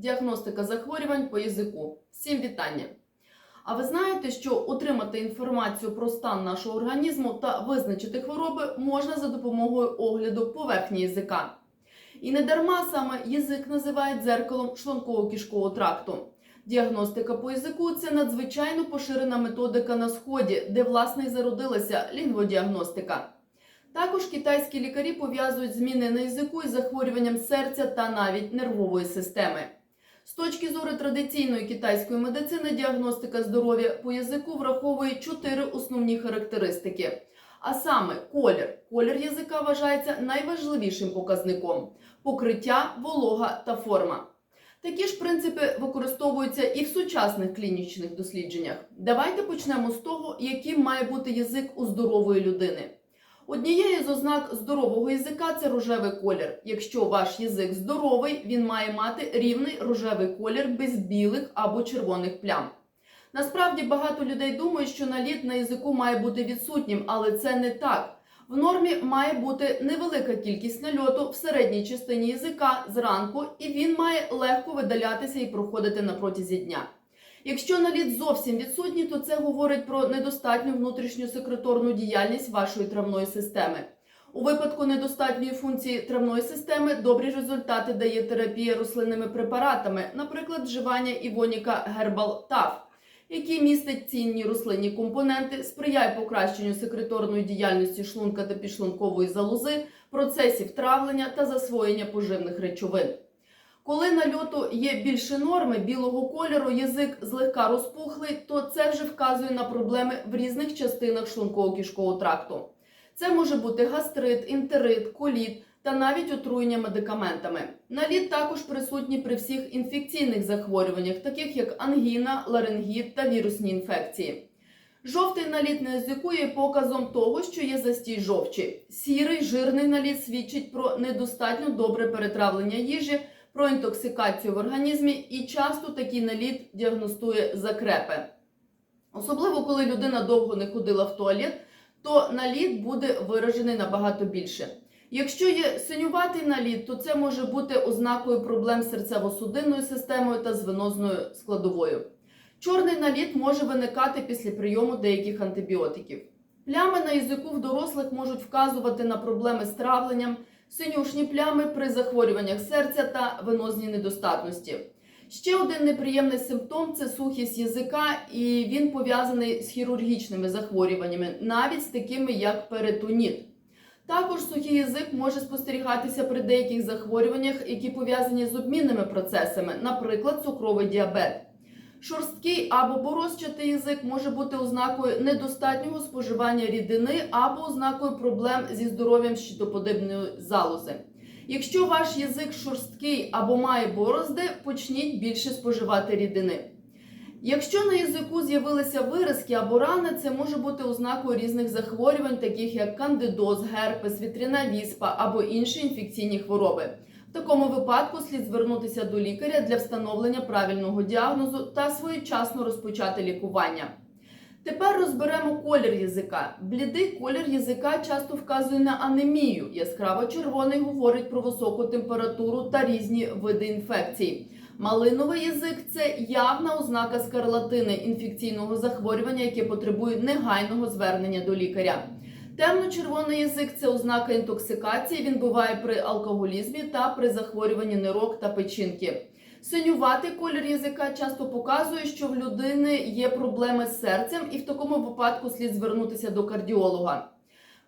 діагностика захворювань по язику. Всім вітання! А ви знаєте, що отримати інформацію про стан нашого організму та визначити хвороби можна за допомогою огляду поверхні язика. І не дарма саме язик називають дзеркалом шлунково-кишкового тракту. Діагностика по язику це надзвичайно поширена методика на сході, де власне і зародилася лінгводіагностика. Також китайські лікарі пов'язують зміни на язику із захворюванням серця та навіть нервової системи. З точки зору традиційної китайської медицини, діагностика здоров'я по язику враховує чотири основні характеристики. А саме колір. Колір язика вважається найважливішим показником покриття, волога та форма. Такі ж принципи використовуються і в сучасних клінічних дослідженнях. Давайте почнемо з того, яким має бути язик у здорової людини. Однією з ознак здорового язика це рожевий колір. Якщо ваш язик здоровий, він має мати рівний рожевий колір без білих або червоних плям. Насправді багато людей думають, що наліт на язику має бути відсутнім, але це не так. В нормі має бути невелика кількість нальоту в середній частині язика зранку, і він має легко видалятися і проходити на протязі дня. Якщо наліт зовсім відсутній, то це говорить про недостатню внутрішню секреторну діяльність вашої травної системи. У випадку недостатньої функції травної системи добрі результати дає терапія рослинними препаратами, наприклад, вживання івоніка Herbal TAF, який містить цінні рослинні компоненти, сприяє покращенню секреторної діяльності шлунка та підшлункової залози, процесів травлення та засвоєння поживних речовин. Коли нальоту є більше норми білого кольору, язик злегка розпухлий, то це вже вказує на проблеми в різних частинах шлунково-кишкового тракту. Це може бути гастрит, інтерит, коліт та навіть отруєння медикаментами. Наліт також присутній при всіх інфекційних захворюваннях, таких як ангіна, ларингіт та вірусні інфекції. Жовтий наліт на язику є показом того, що є застій жовчі. Сірий жирний наліт свідчить про недостатньо добре перетравлення їжі про інтоксикацію в організмі і часто такий наліт діагностує закрепи. Особливо, коли людина довго не ходила в туалет, то наліт буде виражений набагато більше. Якщо є синюватий наліт, то це може бути ознакою проблем з серцево-судинною системою та з венозною складовою. Чорний наліт може виникати після прийому деяких антибіотиків. Плями на язику в дорослих можуть вказувати на проблеми з травленням, синюшні плями при захворюваннях серця та венозній недостатності. Ще один неприємний симптом це сухість язика, і він пов'язаний з хірургічними захворюваннями, навіть з такими як перитоніт. Також сухий язик може спостерігатися при деяких захворюваннях, які пов'язані з обмінними процесами, наприклад, цукровий діабет. Шорсткий або борозчатий язик може бути ознакою недостатнього споживання рідини або ознакою проблем зі здоров'ям щитоподібної залози. Якщо ваш язик шорсткий або має борозди, почніть більше споживати рідини. Якщо на язику з'явилися виразки або рани, це може бути ознакою різних захворювань, таких як кандидоз, герпес, вітряна віспа або інші інфекційні хвороби. В такому випадку слід звернутися до лікаря для встановлення правильного діагнозу та своєчасно розпочати лікування. Тепер розберемо колір язика. Блідий колір язика часто вказує на анемію. Яскраво червоний говорить про високу температуру та різні види інфекцій. Малиновий язик це явна ознака скарлатини інфекційного захворювання, яке потребує негайного звернення до лікаря. Темно-червоний язик це ознака інтоксикації. Він буває при алкоголізмі та при захворюванні нирок та печінки. Синюватий колір язика часто показує, що в людини є проблеми з серцем, і в такому випадку слід звернутися до кардіолога.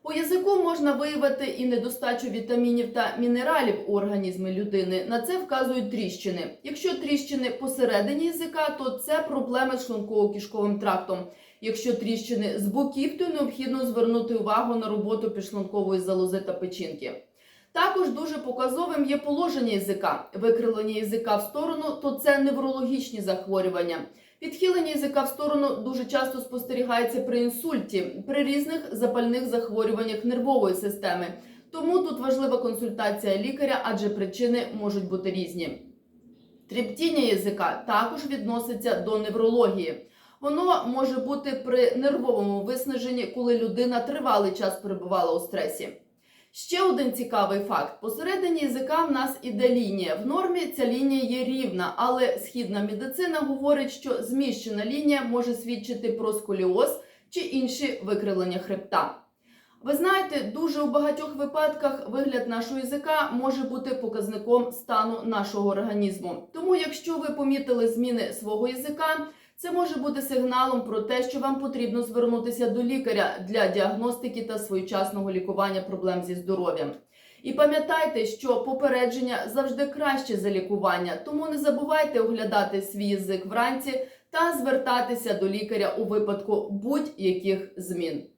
По язику можна виявити і недостачу вітамінів та мінералів у організмі людини. На це вказують тріщини. Якщо тріщини посередині язика, то це проблеми з шлунково-кишковим трактом. Якщо тріщини з боків, то необхідно звернути увагу на роботу підшлункової залози та печінки. Також дуже показовим є положення язика. Викривлення язика в сторону то це неврологічні захворювання. Підхилення язика в сторону дуже часто спостерігається при інсульті, при різних запальних захворюваннях нервової системи. Тому тут важлива консультація лікаря, адже причини можуть бути різні. Трептіння язика також відноситься до неврології. Воно може бути при нервовому виснаженні, коли людина тривалий час перебувала у стресі. Ще один цікавий факт: посередині язика в нас іде лінія. В нормі ця лінія є рівна, але східна медицина говорить, що зміщена лінія може свідчити про сколіоз чи інші викривлення хребта. Ви знаєте, дуже у багатьох випадках вигляд нашого язика може бути показником стану нашого організму. Тому, якщо ви помітили зміни свого язика, це може бути сигналом про те, що вам потрібно звернутися до лікаря для діагностики та своєчасного лікування проблем зі здоров'ям. І пам'ятайте, що попередження завжди краще за лікування, тому не забувайте оглядати свій язик вранці та звертатися до лікаря у випадку будь-яких змін.